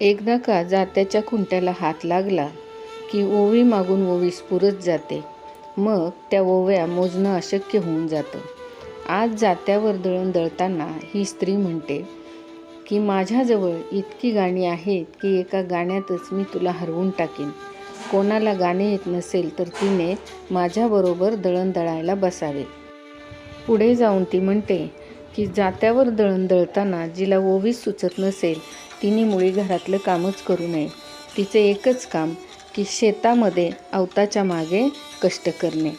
एकदा का जात्याच्या खुंट्याला हात लागला की ओवी मागून ओवीस पुरत जाते. मग त्या ओव्या मोजणं अशक्य होऊन जातं. आज जात्यावर दळण दळताना ही स्त्री म्हणते की माझ्याजवळ इतकी गाणी आहेत की एका गाण्यातच मी तुला हरवून टाकीन. कोणाला गाणे येत नसेल तर तिने माझ्याबरोबर दळण दळायला बसावे. पुढे जाऊन ती म्हणते की जात्यावर दळण दळताना जिला ओवीस सुचत नसेल तिने मुळी घरातलं कामच करू नये. तिचे एकच काम की शेतामध्ये अवताच्या मागे कष्ट करणे.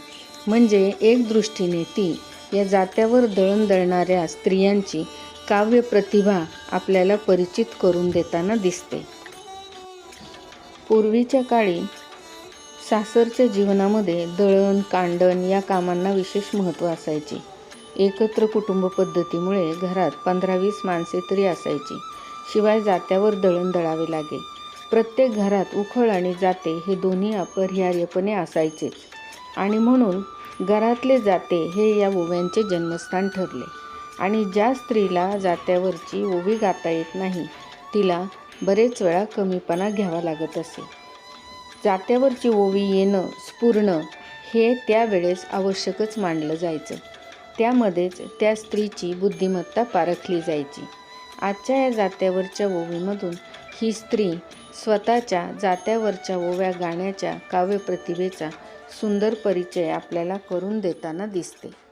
म्हणजे एक दृष्टीने ती या जात्यावर दळण दळणाऱ्या स्त्रियांची काव्य प्रतिभा आपल्याला परिचित करून देताना दिसते. पूर्वीच्या काळी सासरच्या जीवनामध्ये दळण कांडण या कामांना विशेष महत्त्व असायचे. एकत्र कुटुंब पद्धतीमुळे घरात पंधरा वीस माणसे तरी असायची. शिवाय जात्यावर दळण दळावे लागे. प्रत्येक घरात उखळ आणि जाते हे दोन्ही अपरिहार्यपणे असायचेच. आणि म्हणून घरातले जाते हे या ओव्यांचे जन्मस्थान ठरले. आणि ज्या स्त्रीला जात्यावरची ओवी गाता येत नाही तिला बरेच वेळा कमीपणा घ्यावा लागत असे. जात्यावरची ओवी येणं स्फुरणं हे त्यावेळेस आवश्यकच मानलं जायचं. त्यामध्येच त्या स्त्रीची बुद्धिमत्ता पारखली जायची. आजच्या या जात्यावरच्या ओवीमधून ही स्त्री स्वतःच्या जात्यावरच्या ओव्या गाण्याच्या काव्यप्रतिभेचा सुंदर परिचय आपल्याला करून देताना दिसते.